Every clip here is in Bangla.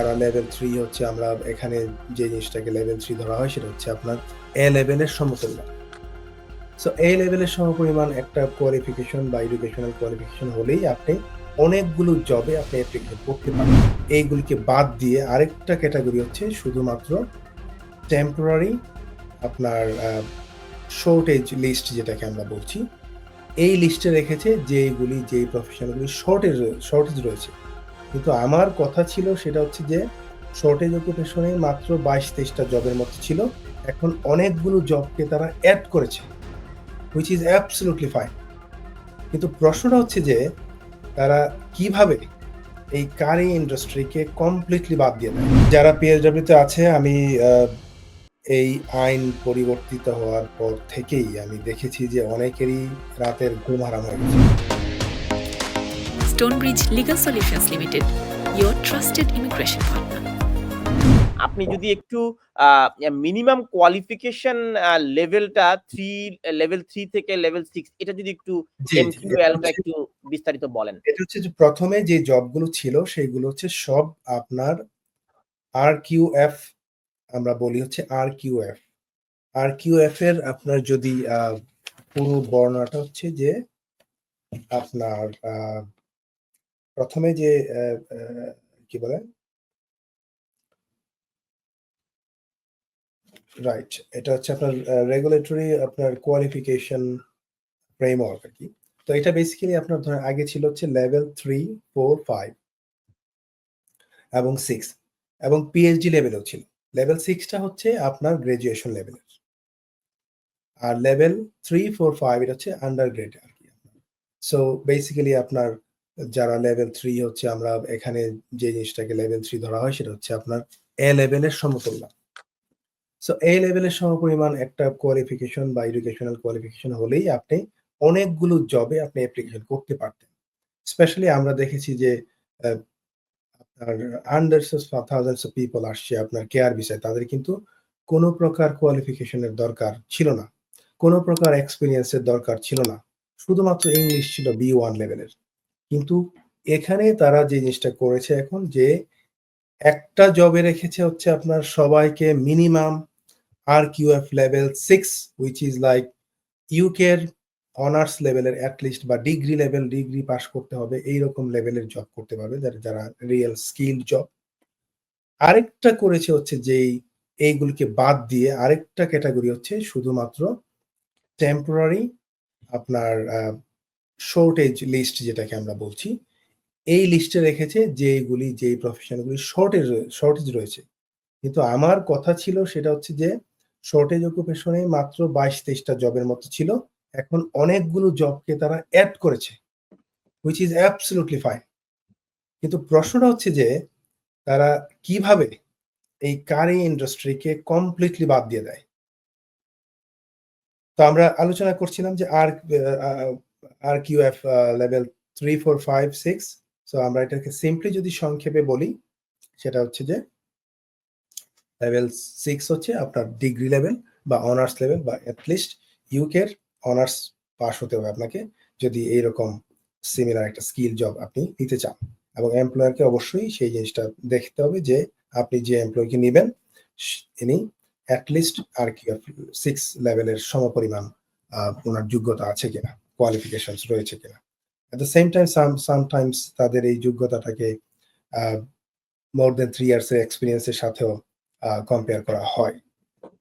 যারা লেভেল থ্রি হচ্ছে, আমরা এখানে যে জিনিসটাকে লেভেল থ্রি ধরা হয়, সেটা হচ্ছে আপনার এ লেভেলের সমতুল্য সো এ লেভেলের সমপরিমাণ একটা কোয়ালিফিকেশন বা এডুকেশনাল কোয়ালিফিকেশন হলেই আপনি অনেকগুলো জবে আপনি অ্যাপ্লিকেশন করতে পারেন। এইগুলিকে বাদ দিয়ে আরেকটা ক্যাটাগরি হচ্ছে শুধুমাত্র টেম্পোরারি আপনার শর্টেজ লিস্ট যেটাকে আমরা বলছি। এই লিস্টে রেখেছে যেইগুলি যেই প্রফেশনগুলি শর্টেজ শর্টেজ রয়েছে। কিন্তু আমার কথা ছিল সেটা হচ্ছে যে শর্টেজ অকুপেশনে মাত্র বাইশ তেইশটা জবের মতো ছিল। এখন অনেকগুলো জবকে তারা অ্যাড করেছে হুইচ ইজ অ্যাবসলুটলি ফাইন কিন্তু প্রশ্নটা হচ্ছে যে, তারা কীভাবে এই কারি ইন্ডাস্ট্রিকে কমপ্লিটলি বাদ দিয়ে দেয়? যারা পিএইচডব্লিউতে আছে, আমি এই আইন পরিবর্তিত হওয়ার পর থেকেই আমি দেখেছি যে অনেকেরই রাতের ঘুম হারাম হয়ে গেছে। Stonebridge Legal Solutions Limited, your trusted immigration partner. আপনি যদি একটু মিনিমাম কোয়ালিফিকেশন লেভেলটা থ্রি লেভেল থ্রি থেকে লেভেল সিক্স এটা যদি একটু এমকিউএলটা একটু বিস্তারিত বলেন এটা হচ্ছে যে প্রথমে যে জবগুলো ছিল সেগুলো হচ্ছে সব আপনার আর কিউ এফ আমরা বলি হচ্ছে R Q F R Q F এর আপনার যদি আহ, পুরো বর্ণনাটা হচ্ছে যে আপনার আহ, প্রথমে যে কি বলে? রাইট এটা হচ্ছে আপনার রেগুলেটরি আপনার কোয়ালিফিকেশন ফ্রেমওয়ার্ক আর কি। তো এটা বেসিক্যালি আপনার ধরেন আগে ছিল হচ্ছে লেভেল থ্রি ফোর ফাইভ এবং সিক্স এবং পিএইচডি লেভেলেও ছিল। লেভেল সিক্সটা হচ্ছে আপনার গ্রাজুয়েশন লেভেলের আর লেভেল থ্রি ফোর ফাইভ এটা হচ্ছে আন্ডার গ্রেড আর কি। সো বেসিক্যালি আপনার যারা লেভেল থ্রি হচ্ছে, আমরা এখানে যে জিনিসটাকে লেভেল থ্রি ধরা হয়, সেটা হচ্ছে আপনার এ লেভেলের সমতুল্য। সো এই লেভেলের সমপরিমাণ একটা কোয়ালিফিকেশন বা এডুকেশনাল কোয়ালিফিকেশন হলেই আপনি অনেকগুলো জবে আপনি অ্যাপ্লিকেশন করতে পারতেন। স্পেশালি আমরা দেখেছি যে আপনার hundreds of thousands of people আসছে আপনার কেয়ার বিষয়ে তাদের কিন্তু কোনো প্রকার কোয়ালিফিকেশনের দরকার ছিল না। কোনো প্রকার এক্সপিরিয়েন্সের দরকার ছিল না। শুধুমাত্র ইংলিশ ছিল বি ওয়ান লেভেলের কিন্তু এখানে তারা যে জিনিসটা করেছে এখন যে একটা জবে রেখেছে হচ্ছে আপনার সবাইকে minimum R QF level six which is like ইউকের অনার্স লেভেলের অ্যাটলিস্ট বা ডিগ্রি লেভেল ডিগ্রি পাস করতে হবে, এইরকম লেভেলের জব করতে পারবে যারা যারা রিয়েল স্কিল জব আরেকটা করেছে হচ্ছে যেই এইগুলিকে বাদ দিয়ে আরেকটা ক্যাটাগরি হচ্ছে শুধুমাত্র টেম্পোরারি আপনার শর্টেজ লিস্ট যেটাকে আমরা বলছি, এই লিস্টে রেখেছে যেগুলি যেই প্রফেশনগুলি শর্টেজ শর্টেজ রয়েছে। কিন্তু আমার কথা ছিল সেটা হচ্ছে যে শর্টেজ অকুপেশনে মাত্র বাইশ তেইশটা জবের মতো ছিল। এখন অনেকগুলো জবকে তারা অ্যাড করেছে হুইচ ইজ অ্যাবসলুটলি ফাইন কিন্তু প্রশ্নটা হচ্ছে যে, তারা কীভাবে এই কারি ইন্ডাস্ট্রিকে কমপ্লিটলি বাদ দিয়ে দেয়? তো আমরা আলোচনা করছিলাম যে আর R Q F level three four five six so আমরা এটাকে সিম্পলি যদি সংক্ষেপে বলি, সেটা হচ্ছে যে লেভেল সিক্স হচ্ছে আপনার ডিগ্রি লেভেল বা অনার্স লেভেল বা অ্যাটলিস্ট ইউকের অনার্স পাস হতে হবে আপনাকে যদি এইরকম সিমিলার একটা স্কিল জব আপনি নিতে চান। এবং এমপ্লয়ারকে অবশ্যই সেই জিনিসটা দেখতে হবে যে আপনি যে এমপ্লয়কে নেবেন, ইনি অ্যাটলিস্ট আর কি সিক্স লেভেলের সমপরিমাণ ওনার যোগ্যতা আছে কিনা। কোয়ালিফিকেশন রয়েছে কিনা। At the same time some sometimes তাদের এই যোগ্যতাটাকে মোর দেন থ্রি ইয়ার্সের এক্সপিরিয়েন্সের সাথেও কম্পেয়ার করা হয়।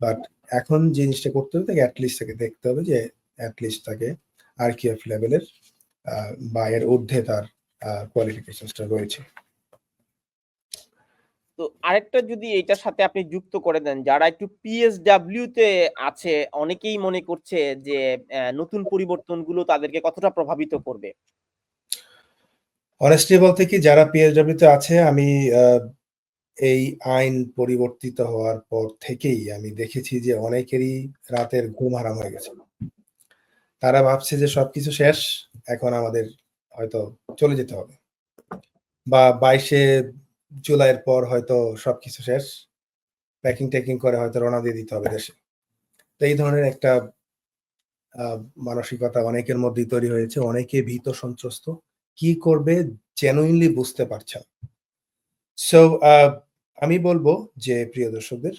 বাট এখন জিনিসটা করতে হবে, তাকে অ্যাটলিস্ট তাকে দেখতে হবে যে অ্যাটলিস্ট তাকে আর কি এফ লেভেলের বা এর ঊর্ধ্বে তার কোয়ালিফিকেশনসটা রয়েছে। তো আরেকটা যদি এটার সাথে আপনি যুক্ত করে দেন, যারা একটু পিএসডাব্লিউ তে আছে, অনেকেই মনে করছে যে নতুন পরিবর্তনগুলো তাদেরকে কতটা প্রভাবিত করবে? অনেস্টলি বলতে কি, যারা পিএসডব্লিউ তে আছে, আমি এই আইন পরিবর্তিত হওয়ার পর থেকেই আমি দেখেছি যে, অনেকেরই রাতের ঘুম হারাম হয়ে গেছে। তারা ভাবছে যে, সবকিছু শেষ, এখন আমাদের হয়তো চলে যেতে হবে। বা বাইশে জুলাইয়ের পর হয়তো সবকিছু শেষ। প্যাকিং ট্যাকিং করে হয়তো রওনা দিয়ে দিতে হবে দেশে। তো এই ধরনের একটা মানসিকতা অনেকের মধ্যেই তৈরি হয়েছে। অনেকে ভীত সন্ত্রস্ত। কি করবে জেনুইনলি বুঝতে পারছে সো আমি বলব যে প্রিয় দর্শকদের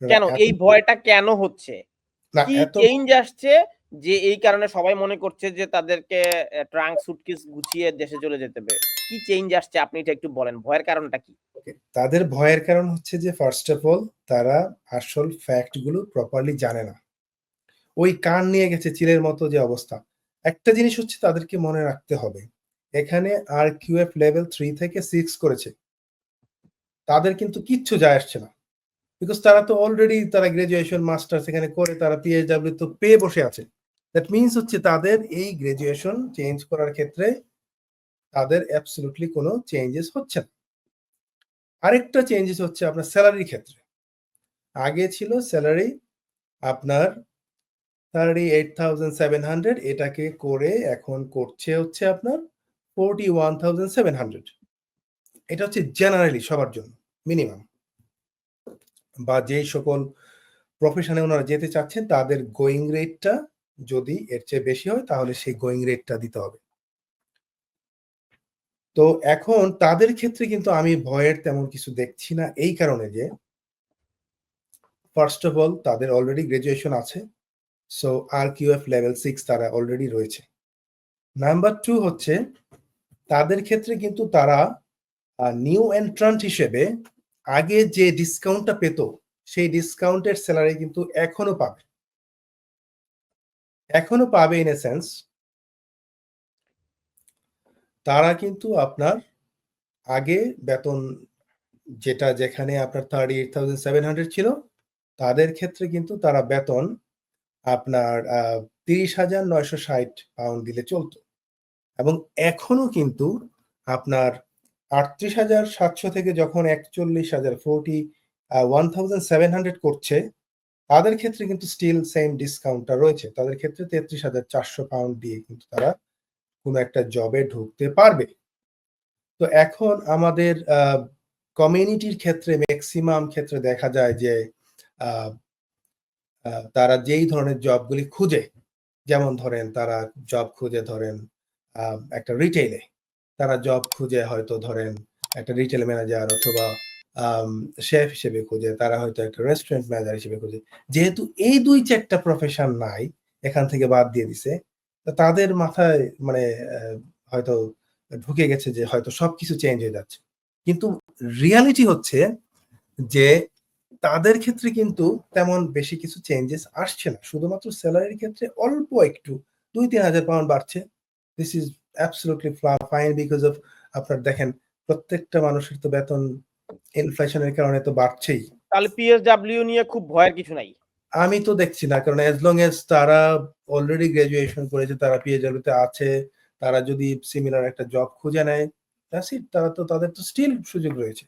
কেন? এই ভয়টা কেন হচ্ছে? না কি চেঞ্জ আসছে? যে এই কারণে সবাই মনে করছে যে তাদেরকে ট্রাঙ্ক সুটকেস গুছিয়ে দেশে চলে যেতে হবে। কি চেঞ্জ আসছে আপনি এটা একটু বলেন, ভয়ের কারণটা কি? তাদের ভয়ের কারণ হচ্ছে যে ফার্স্ট অফ অল তারা আসল ফ্যাক্টগুলো প্রপারলি জানে না। ওই কান নিয়ে গেছে চিলের মতো যে অবস্থা। একটা জিনিস হচ্ছে তাদেরকে মনে রাখতে হবে, এখানে আর কিউএফ লেভেল থ্রি থেকে সিক্স করেছে। তাদের কিন্তু কিচ্ছু যায় আসছে না। বিকজ তারা তো অলরেডি তারা গ্রাজুয়েশন মাস্টার সেখানে করে, তারা পিএইচডাব্লিউ তো পেয়ে বসে আছে। দ্যাট মিনস হচ্ছে তাদের এই গ্রাজুয়েশন চেঞ্জ করার ক্ষেত্রে তাদের অ্যাবসলুটলি কোনো চেঞ্জেস হচ্ছে না। আরেকটা চেঞ্জেস হচ্ছে আপনার স্যালারির ক্ষেত্রে। আগে ছিল স্যালারি আপনার thirty eight thousand seven hundred এটাকে করে এখন করছে হচ্ছে আপনার forty one thousand seven hundred এটা হচ্ছে জেনারেলি সবার জন্য মিনিমাম বা যেই সকল প্রফেশনে ওনারা যেতে চাচ্ছেন, তাদের গোয়িং রেটটা যদি এর চেয়ে বেশি হয়, তাহলে সেই গোয়িং রেটটা দিতে হবে। তো এখন তাদের ক্ষেত্রে কিন্তু আমি ভয়ের তেমন কিছু দেখছি না, এই কারণে যে ফার্স্ট অফ অল তাদের অলরেডি গ্রাজুয়েশন আছে so R QF level six তারা অলরেডি রয়েছে। নাম্বার টু হচ্ছে, তাদের ক্ষেত্রে কিন্তু তারা নিউ এন্ট্রান্ট হিসেবে আগে যে ডিসকাউন্টটা পেত, সেই ডিসকাউন্টের স্যালারি কিন্তু এখনও পাবে। এখনও পাবে ইন এ সেন্স তারা কিন্তু আপনার আগে বেতন যেটা যেখানে আপনার thirty eight thousand seven hundred ছিল, তাদের ক্ষেত্রে কিন্তু তারা বেতন আপনার তিরিশ হাজার নয়শো ষাট পাউন্ড দিলে চলতো। এবং এখনও কিন্তু আপনার আটত্রিশ হাজার সাতশো থেকে যখন একচল্লিশ হাজার forty one thousand seven hundred করছে তাদের ক্ষেত্রে কিন্তু স্টিল সেম ডিসকাউন্টটা রয়েছে। তাদের ক্ষেত্রে তেত্রিশ হাজার চারশো পাউন্ড দিয়ে কিন্তু তারা কোনো একটা জবে ঢুকতে পারবে। তো এখন আমাদের কমিউনিটির ক্ষেত্রে ম্যাক্সিমাম ক্ষেত্রে দেখা যায় যে তারা যেই ধরনের জবগুলি খুঁজে, যেমন ধরেন তারা জব খুঁজে ধরেন একটা রিটেলে তারা জব খুঁজে হয়তো ধরেন একটা রিটেল ম্যানেজার অথবা শেফ হিসেবে খুঁজে, তারা হয়তো একটা রেস্টুরেন্ট ম্যানেজার হিসেবে খুঁজে। যেহেতু এই দুই চারটা প্রফেশন নাই, এখান থেকে বাদ দিয়ে দিছে তাদের মাথায় মানে হয়তো ঢুকে গেছে যে হয়তো সবকিছু চেঞ্জ হয়ে যাচ্ছে। কিন্তু রিয়ালিটি হচ্ছে যে তাদের ক্ষেত্রে কিন্তু তেমন বেশি কিছু চেঞ্জেস আসছে না। শুধুমাত্র স্যালারির ক্ষেত্রে অল্প একটু, দুই তিন হাজার পাউন্ড বাড়ছে। This is absolutely fine because of আপনার দেখেন, প্রত্যেকটা মানুষের তো বেতন ইনফ্লেশনের কারণে তো বাড়ছেই। তাহলে পিএসডাব্লিউ নিয়ে খুব ভয়ের কিছু নাই। আমি তো দেখছি না কারণ এজ লং এজ তারা অলরেডি গ্রাজুয়েশন করেছে তারা পিএইচডব্লিউ তে আছে তারা যদি সিমিলার একটা জব খুঁজে নেয় তারা তো তাদের তো স্টিল সুযোগ রয়েছে।